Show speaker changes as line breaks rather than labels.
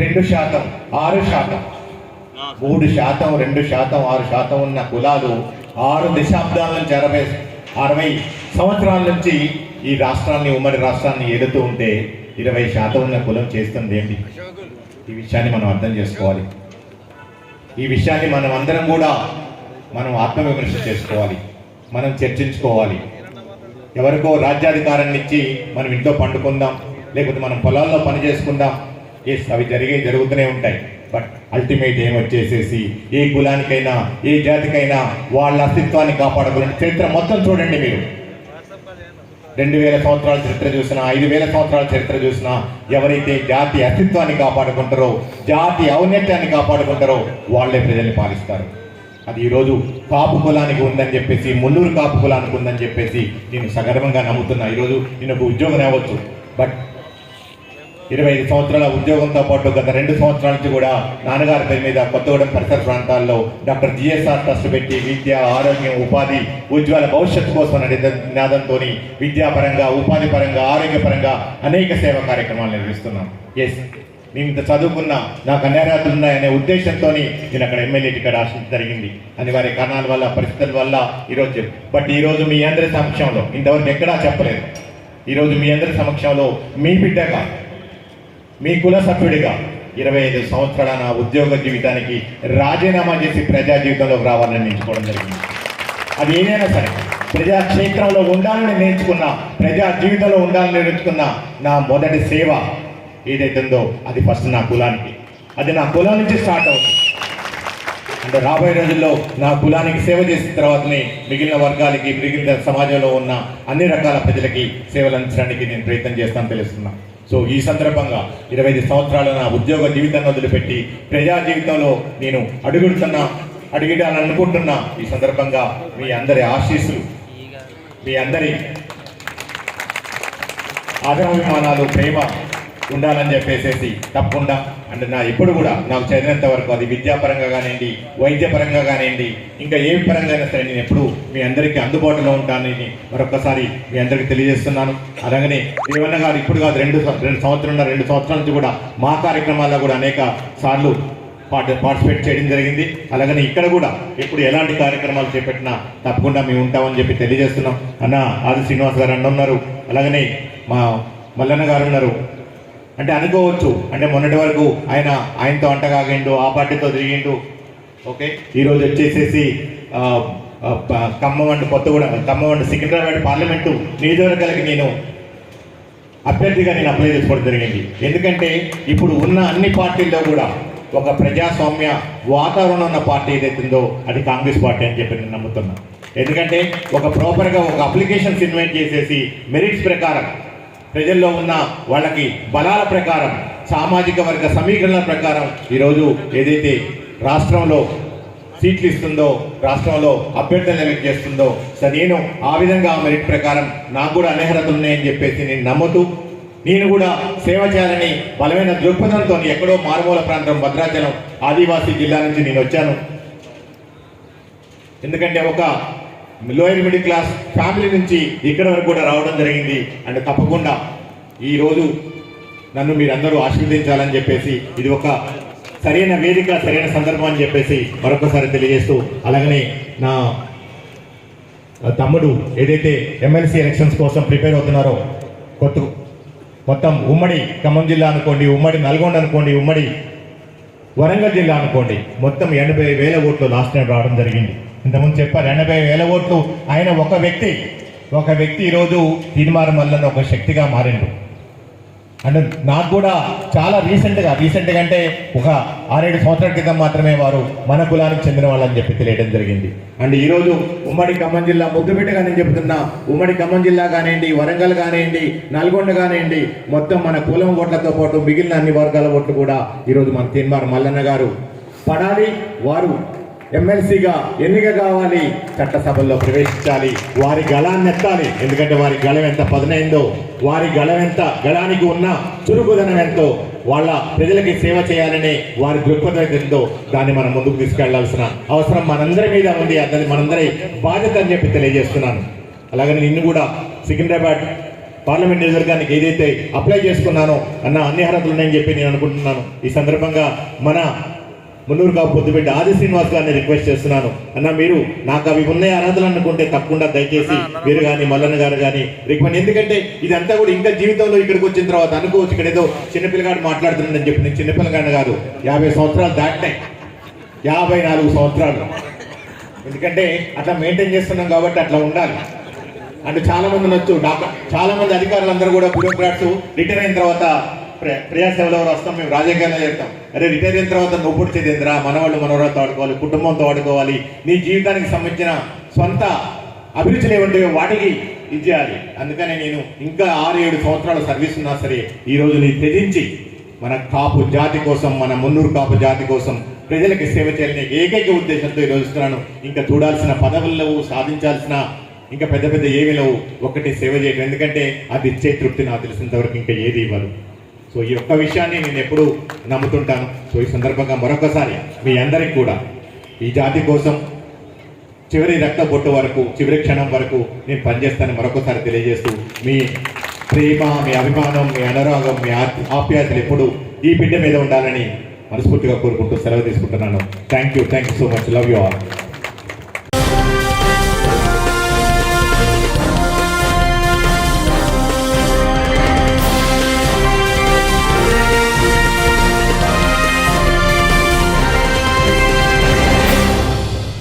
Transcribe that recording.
రెండు శాతం ఆరు శాతం. మూడు శాతం రెండు శాతం ఆరు శాతం ఉన్న కులాలు ఆరు దశాబ్దాల నుంచి అరవై అరవై సంవత్సరాల నుంచి ఈ రాష్ట్రాన్ని ఉమ్మడి రాష్ట్రాన్ని ఏడుతూ ఉంటే ఇరవై శాతం ఉన్న కులం చేస్తుంది ఏంటి? ఈ విషయాన్ని మనం అర్థం చేసుకోవాలి. ఈ విషయాన్ని మనం అందరం కూడా మనం ఆత్మవిమర్శ చేసుకోవాలి. మనం చర్చించుకోవాలి. ఎవరికో రాజ్యాధికారాన్ని ఇచ్చి మనం ఇంట్లో పండుకుందాం లేకపోతే మనం పొలాల్లో పని చేసుకుందాం ఎస్ అవి జరిగే జరుగుతూనే ఉంటాయి. బట్ అల్టిమేట్ ఏం వచ్చేసేసి ఏ కులానికైనా ఏ జాతికైనా వాళ్ళ అస్తిత్వాన్ని కాపాడుకోవాలని చరిత్ర మొత్తం చూడండి మీరు. రెండు వేల సంవత్సరాల చరిత్ర చూసినా ఐదు వేల సంవత్సరాల చరిత్ర చూసినా ఎవరైతే జాతి అస్తిత్వాన్ని కాపాడుకుంటారో జాతి ఔన్నత్యాన్ని కాపాడుకుంటారో వాళ్ళే ప్రజల్ని పాలిస్తారు. అది ఈరోజు కాపు కులానికి ఉందని చెప్పేసి ముల్లూరు కాపు కులానికి ఉందని చెప్పేసి నేను సగర్వంగా నమ్ముతున్నా. ఈరోజు నేను ఒక ఉద్యోగం అవ్వచ్చు బట్ ఇరవై ఐదు సంవత్సరాల ఉద్యోగంతో పాటు గత రెండు సంవత్సరాల నుంచి కూడా నాన్నగారి పేరు మీద కొత్తగూడెం పరిసర ప్రాంతాల్లో డాక్టర్ జిఎస్ఆర్ ట్రస్ట్ పెట్టి విద్య ఆరోగ్యం ఉపాధి ఉజ్వల భవిష్యత్తు కోసం అనే నినాదంతో విద్యాపరంగా ఉపాధి పరంగా ఆరోగ్యపరంగా అనేక సేవా కార్యక్రమాలు నిర్వహిస్తున్నాం. ఎస్ నేను ఇంత చదువుకున్నా నాకు అన్యాయాలు ఉన్నాయనే ఉద్దేశంతో నేను అక్కడ ఎమ్మెల్యే టికెట్ ఆశించడం జరిగింది. అనివార్య కారణాల వల్ల పరిస్థితుల వల్ల ఈరోజు బట్ ఈరోజు మీ అందరి సమక్షంలో ఇంతవరకు ఎక్కడా చెప్పలేదు. ఈరోజు మీ అందరి సమక్షంలో మీ బిడ్డగా మీ కుల సభ్యుడిగా ఇరవై ఐదు సంవత్సరాల నా ఉద్యోగ జీవితానికి రాజీనామా చేసి ప్రజా జీవితంలోకి రావాలని ఎంచుకోవడం జరిగింది. అది ఏదైనా సరే ప్రజా క్షేత్రంలో ఉండాలని నేర్చుకున్న ప్రజా జీవితంలో ఉండాలని నేర్చుకున్న నా మొదటి సేవ ఏదైతుందో అది ఫస్ట్ నా కులానికి. అది నా కులం నుంచి స్టార్ట్ అవుతుంది. అంటే రాబోయే రోజుల్లో నా కులానికి సేవ చేసిన తర్వాతనే మిగిలిన వర్గాలకి మిగిలిన సమాజంలో ఉన్న అన్ని రకాల ప్రజలకి సేవలు అందించడానికి నేను ప్రయత్నం చేస్తాను తెలుస్తున్నాను సో ఈ సందర్భంగా ఇరవై ఐదు సంవత్సరాల నా ఉద్యోగ జీవితాన్ని వదిలిపెట్టి ప్రజా జీవితంలో నేను అడుగుతున్న అడిగిడాలని అనుకుంటున్నా ఈ సందర్భంగా మీ అందరి ఆశీస్సులు మీ అందరి ఆదరాభిమానాలు ప్రేమ ఉండాలని చెప్పేసేసి తప్పకుండా అంటే నా ఎప్పుడు కూడా నాకు చదివినంత వరకు అది విద్యాపరంగా కానివ్వండి వైద్యపరంగా కానివ్వండి ఇంకా ఏ పరంగా అయినా సరే నేను ఎప్పుడు మీ అందరికీ అందుబాటులో ఉంటానని మరొకసారి మీ అందరికీ తెలియజేస్తున్నాను. అలాగనే రేవన్న గారు ఇప్పుడు కాదు రెండు రెండు సంవత్సరాల రెండు సంవత్సరాల నుంచి కూడా మా కార్యక్రమాల్లో కూడా అనేక సార్లు పార్టి పార్టిసిపేట్ చేయడం జరిగింది. అలాగనే ఇక్కడ కూడా ఎప్పుడు ఎలాంటి కార్యక్రమాలు చేపట్టినా తప్పకుండా మేము ఉంటామని చెప్పి తెలియజేస్తున్నాం. అన్న ఆది శ్రీనివాస్ గారు అన్న ఉన్నారు. అలాగనే మా మల్లన్న గారు ఉన్నారు. అంటే అనుకోవచ్చు. అంటే మొన్నటి వరకు ఆయన ఆయనతో అంటగాగిండు ఆ పార్టీతో తిరిగిండు. ఓకే? ఈరోజు వచ్చేసేసి ఆ, ఆ, ప- Khammam and Kothagudem Khammam and Secunderabad parliament నియోజకవర్గాలకి నేను అభ్యర్థిగా నేను అప్లై చేసుకోవడం జరిగింది. ఎందుకంటే ఇప్పుడు ఉన్న అన్ని పార్టీల్లో కూడా ఒక ప్రజాస్వామ్య వాతావరణం ఉన్న పార్టీ ఏదైతుందో అది కాంగ్రెస్ పార్టీ అని చెప్పి నేను నమ్ముతున్నాను ఎందుకంటే ఒక ప్రాపర్గా ఒక అప్లికేషన్స్ ఇన్వైట్ చేసేసి మెరిట్స్ ప్రకారం ప్రజల్లో ఉన్న వాళ్ళకి బలాల ప్రకారం సామాజిక వర్గ సమీకరణల ప్రకారం ఈరోజు ఏదైతే రాష్ట్రంలో సీట్లు ఇస్తుందో రాష్ట్రంలో అభ్యర్థులు ఎలక్ట్ చేస్తుందో సో నేను ఆ విధంగా మెరిట్ ప్రకారం నాకు కూడా అనర్హతలు ఉన్నాయని చెప్పేసి నేను నమ్ముతూ నేను కూడా సేవ చేయాలని బలమైన దృక్పథంతో ఎక్కడో మారుమూల ప్రాంతం భద్రాచలం ఆదివాసీ జిల్లా నుంచి నేను వచ్చాను. ఎందుకంటే ఒక లోయర్ మిడిల్ క్లాస్ ఫ్యామిలీ నుంచి ఇక్కడ వరకు కూడా రావడం జరిగింది. అండ్ తప్పకుండా ఈరోజు నన్ను మీరందరూ ఆశీర్వదించాలని చెప్పేసి ఇది ఒక సరైన వేదిక సరైన సందర్భం అని చెప్పేసి మరొకసారి తెలియజేస్తూ అలాగనే నా తమ్ముడు ఏదైతే ఎమ్మెల్సీ ఎలక్షన్స్ కోసం ప్రిపేర్ అవుతున్నారో కొత్త మొత్తం ఉమ్మడి ఖమ్మం జిల్లా అనుకోండి ఉమ్మడి నల్గొండ అనుకోండి ఉమ్మడి వరంగల్ జిల్లా అనుకోండి మొత్తం ఎనభై వేల ఓట్లు లాస్ట్ టైం రావడం జరిగింది. ఇంతకుముందు చెప్పారు ఎనభై వేల ఓట్లు ఆయన ఒక వ్యక్తి ఒక వ్యక్తి ఈరోజు తీర్మానం వల్ల ఒక శక్తిగా మారిండు. అండ్ నాకు కూడా చాలా రీసెంట్గా రీసెంట్గా అంటే ఒక ఆరేడు సంవత్సరాల క్రితం మాత్రమే వారు మన కులానికి చెందిన వాళ్ళని చెప్పి తెలియడం జరిగింది. అండ్ ఈరోజు ఉమ్మడి ఖమ్మం జిల్లా ముద్దుబిడ్డగా నేను చెబుతున్నా ఉమ్మడి ఖమ్మం జిల్లా కానివ్వండి వరంగల్ కానివ్వండి నల్గొండ కానివ్వండి మొత్తం మన కులం ఓట్లతో పాటు మిగిలిన అన్ని వర్గాల ఓట్లు కూడా ఈరోజు మన తీన్మార్ మల్లన్న గారు పడాలి. వారు ఎమ్మెల్సీగా ఎన్నిక కావాలి చట్టసభల్లో ప్రవేశించాలి వారి గళాన్ని ఎత్తాలి. ఎందుకంటే వారి గళం ఎంత పదునైందో వారి గళం ఎంత గళానికి ఉన్న చురుకుదనం ఎంతో వాళ్ళ ప్రజలకి సేవ చేయాలనే వారి దృక్పథం ఎంతో దాన్ని మనం ముందుకు తీసుకెళ్ళాల్సిన అవసరం మనందరి మీద ఉంది. అది మనందరి బాధ్యత అని చెప్పి తెలియజేస్తున్నాను. అలాగని నిన్ను కూడా సికింద్రాబాద్ పార్లమెంట్ నియోజకవర్గానికి ఏదైతే అప్లై చేసుకున్నానో అన్న అన్ని అర్హతలు ఉన్నాయని చెప్పి నేను అనుకుంటున్నాను. ఈ సందర్భంగా మన మున్నూరు కాపు పొద్దుబిడ్డ ఆది శ్రీనివాస్ గారిని రిక్వెస్ట్ చేస్తున్నాను. అన్న మీరు నాకు అవి ఉన్నాయి అర్హతలు అనుకుంటే తప్పకుండా దయచేసి మీరు కానీ మల్లన్న గారు కానీ రికమెండ్ ఎందుకంటే ఇదంతా కూడా ఇంకా జీవితంలో ఇక్కడికి వచ్చిన తర్వాత అనుకోవచ్చు ఇక్కడ ఏదో చిన్నపిల్లగాడు మాట్లాడుతున్నాడని చెప్పి నేను చిన్నపిల్లగాడు కాదు. యాభై సంవత్సరాలు దాటినాయి. యాభై నాలుగు సంవత్సరాలు. ఎందుకంటే అట్లా మెయింటైన్ చేస్తున్నాం కాబట్టి అట్లా ఉండాలి. అంటే చాలా మంది నచ్చు డాక్టర్ చాలా మంది అధికారులు అందరూ కూడా బ్యూరోక్రాట్స్ రిటైర్ అయిన తర్వాత ప్ర- ప్రజాసేవలో వస్తాం మేము రాజకీయాల్లో చేస్తాం. అరే రిటైర్ అయిన తర్వాత నువ్వు పుడిచేది ఏందిరా? మనవాళ్ళు మనవరాలతో ఆడుకోవాలి కుటుంబంతో ఆడుకోవాలి. నీ జీవితానికి సంబంధించిన సొంత అభిరుచులు ఏమంటే వాటికి ఇది చేయాలి. అందుకనే నేను ఇంకా ఆరు ఏడు సంవత్సరాల సర్వీస్ ఉన్నా సరే ఈ నీ త్యజించి మన కాపు జాతి కోసం మన మున్నూరు కాపు జాతి కోసం ప్రజలకు సేవ చేయాలనే ఏకైక ఉద్దేశంతో ఈరోజు ఇస్తున్నాను ఇంకా చూడాల్సిన పదవులు సాధించాల్సిన ఇంకా పెద్ద పెద్ద ఏమి లేవు. ఒకటి సేవ చేయడం ఎందుకంటే అది ఇచ్చే తృప్తి నాకు తెలిసినంతవరకు ఇంకా ఏది ఇవ్వదు సో ఈ యొక్క విషయాన్ని నేను ఎప్పుడూ నమ్ముతుంటాను. సో ఈ సందర్భంగా మరొకసారి మీ అందరికి కూడా ఈ జాతి కోసం చివరి రక్త బొట్టు వరకు చివరి క్షణం వరకు నేను పనిచేస్తానని మరొకసారి తెలియజేస్తూ మీ ప్రేమ మీ అభిమానం మీ అనురాగం మీ ఆప్యాయతలు ఎప్పుడు ఈ బిడ్డ మీద ఉండాలని మనస్ఫూర్తిగా కోరుకుంటూ సెలవు తీసుకుంటున్నాను. Thank you thank you so much love you all